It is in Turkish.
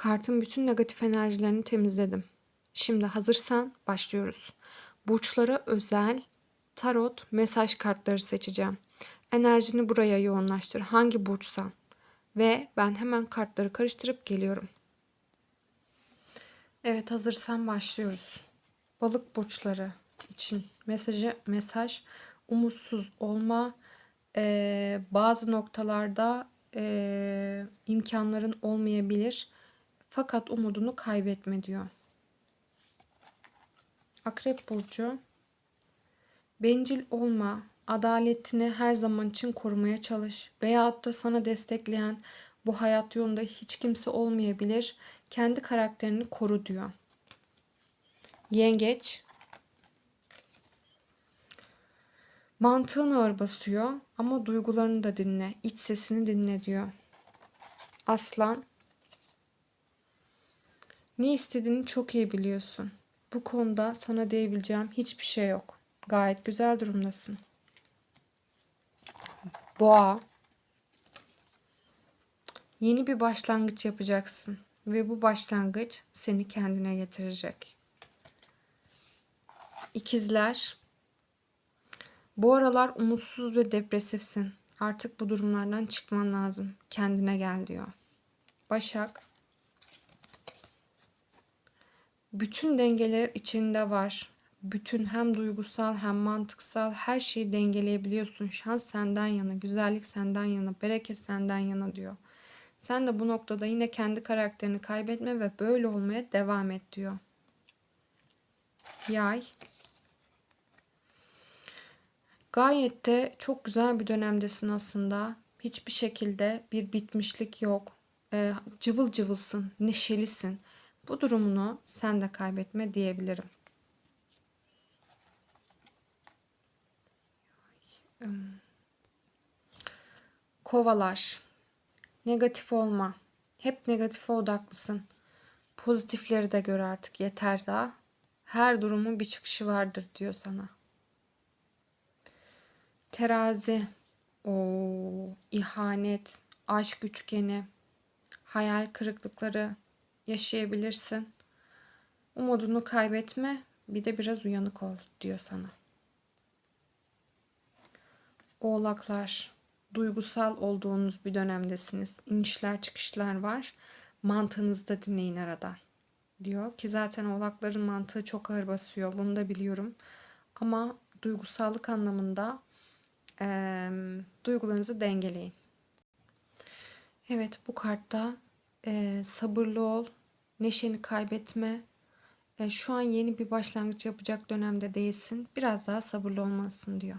Kartın bütün negatif enerjilerini temizledim. Şimdi hazırsan başlıyoruz. Burçlara özel tarot mesaj kartları seçeceğim. Enerjini buraya yoğunlaştır. Hangi burçsan. Ve ben hemen kartları karıştırıp geliyorum. Evet hazırsan başlıyoruz. Balık burçları için mesajı mesaj umutsuz olma eee, bazı noktalarda eee, imkanların olmayabilir fakat umudunu kaybetme diyor. Akrep burcu bencil olma, adaletini her zaman için korumaya çalış veyahut da sana destekleyen bu hayat yolunda hiç kimse olmayabilir. Kendi karakterini koru diyor. Yengeç Mantığın ağır basıyor ama duygularını da dinle, iç sesini dinle diyor. Aslan ne istediğini çok iyi biliyorsun. Bu konuda sana diyebileceğim hiçbir şey yok. Gayet güzel durumdasın. Boğa Yeni bir başlangıç yapacaksın ve bu başlangıç seni kendine getirecek. İkizler bu aralar umutsuz ve depresifsin. Artık bu durumlardan çıkman lazım. Kendine gel diyor. Başak. Bütün dengeler içinde var. Bütün hem duygusal hem mantıksal her şeyi dengeleyebiliyorsun. Şans senden yana, güzellik senden yana, bereket senden yana diyor. Sen de bu noktada yine kendi karakterini kaybetme ve böyle olmaya devam et diyor. Yay. Gayet de çok güzel bir dönemdesin aslında. Hiçbir şekilde bir bitmişlik yok. Ee, cıvıl cıvılsın, neşelisin. Bu durumunu sen de kaybetme diyebilirim. Kovalar. Negatif olma. Hep negatife odaklısın. Pozitifleri de gör artık yeter daha. Her durumun bir çıkışı vardır diyor sana. Terazi. O ihanet, aşk üçgeni, hayal kırıklıkları yaşayabilirsin. Umudunu kaybetme, bir de biraz uyanık ol diyor sana. Oğlaklar, duygusal olduğunuz bir dönemdesiniz. İnişler çıkışlar var. Mantığınızı da dinleyin arada diyor ki zaten oğlakların mantığı çok ağır basıyor. Bunu da biliyorum. Ama duygusallık anlamında e, duygularınızı dengeleyin. Evet bu kartta e, sabırlı ol, neşeni kaybetme. E, şu an yeni bir başlangıç yapacak dönemde değilsin. Biraz daha sabırlı olmalısın diyor.